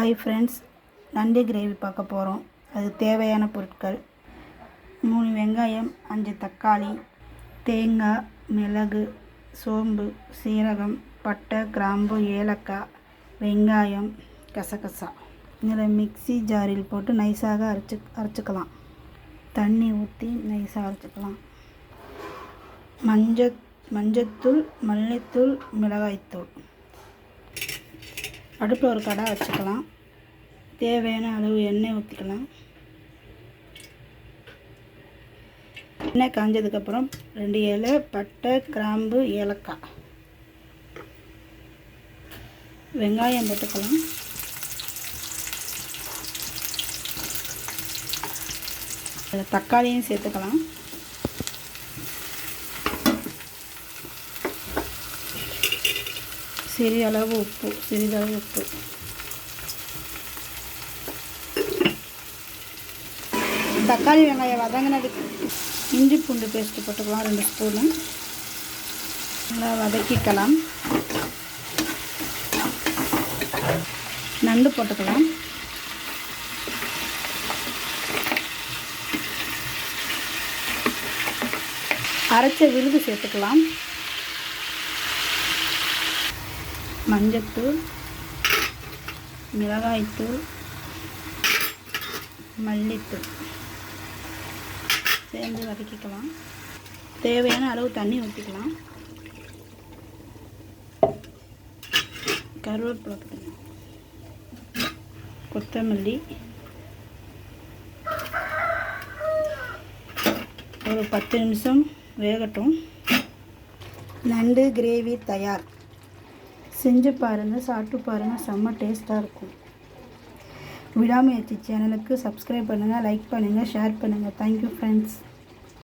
Hi friends நண்டு gravy பார்க்க போகிறோம் அது தேவையான பொருட்கள். மூணு வெங்காயம் அஞ்சு தக்காளி தேங்காய் மிளகு சோம்பு சீரகம் பட்டை கிராம்பு ஏலக்காய் வெங்காயம் கசகசா. இதில் மிக்ஸி ஜாரில் போட்டு நைஸாக அரைச்சி அரைச்சிக்கலாம். தண்ணி ஊற்றி நைஸாக அரைச்சிக்கலாம். மஞ்சள் மஞ்சத்தூள் மல்லித்தூள் மிளகாய்த்தூள். அடுப்பில் ஒரு கடை வச்சுக்கலாம். தேவையான அளவு எண்ணெய் ஊற்றிக்கலாம் எண்ணெய் காஞ்சதுக்கப்புறம் ரெண்டு இலை பட்டை கிராம்பு ஏலக்காய். வெங்காயம் போட்டுக்கலாம். அதில் தக்காளியும் சேர்த்துக்கலாம். சிறிய அளவு உப்பு சிறிதளவு உப்பு. தக்காளி வெங்காயம் வதங்கினதுக்கு இஞ்சி பூண்டு பேஸ்ட்டு போட்டுக்கலாம் ரெண்டு ஸ்பூனு நல்லா வதக்கிக்கலாம். நண்டு போட்டுக்கலாம். அரைச்ச விழுது சேர்த்துக்கலாம். மஞ்சத்தூள் மிளகாய்த்தூள் மல்லித்தூள். சேர்ந்து வதக்கிக்கலாம். தேவையான அளவு தண்ணி ஊற்றிக்கலாம் கருவேப்பிலை போட்டுக்கலாம் கொத்தமல்லி ஒரு பத்து நிமிஷம் வேகட்டும். நண்டு கிரேவி தயார். செஞ்சு பாருங்கள் சாப்பிட்டு பாருங்கள் செம்ம டேஸ்ட்டாக இருக்கும். விடாமுயற்சி சேனலுக்கு சப்ஸ்கிரைப் பண்ணுங்கள் லைக் பண்ணுங்கள் ஷேர் பண்ணுங்கள் தேங்க்யூ ஃப்ரெண்ட்ஸ்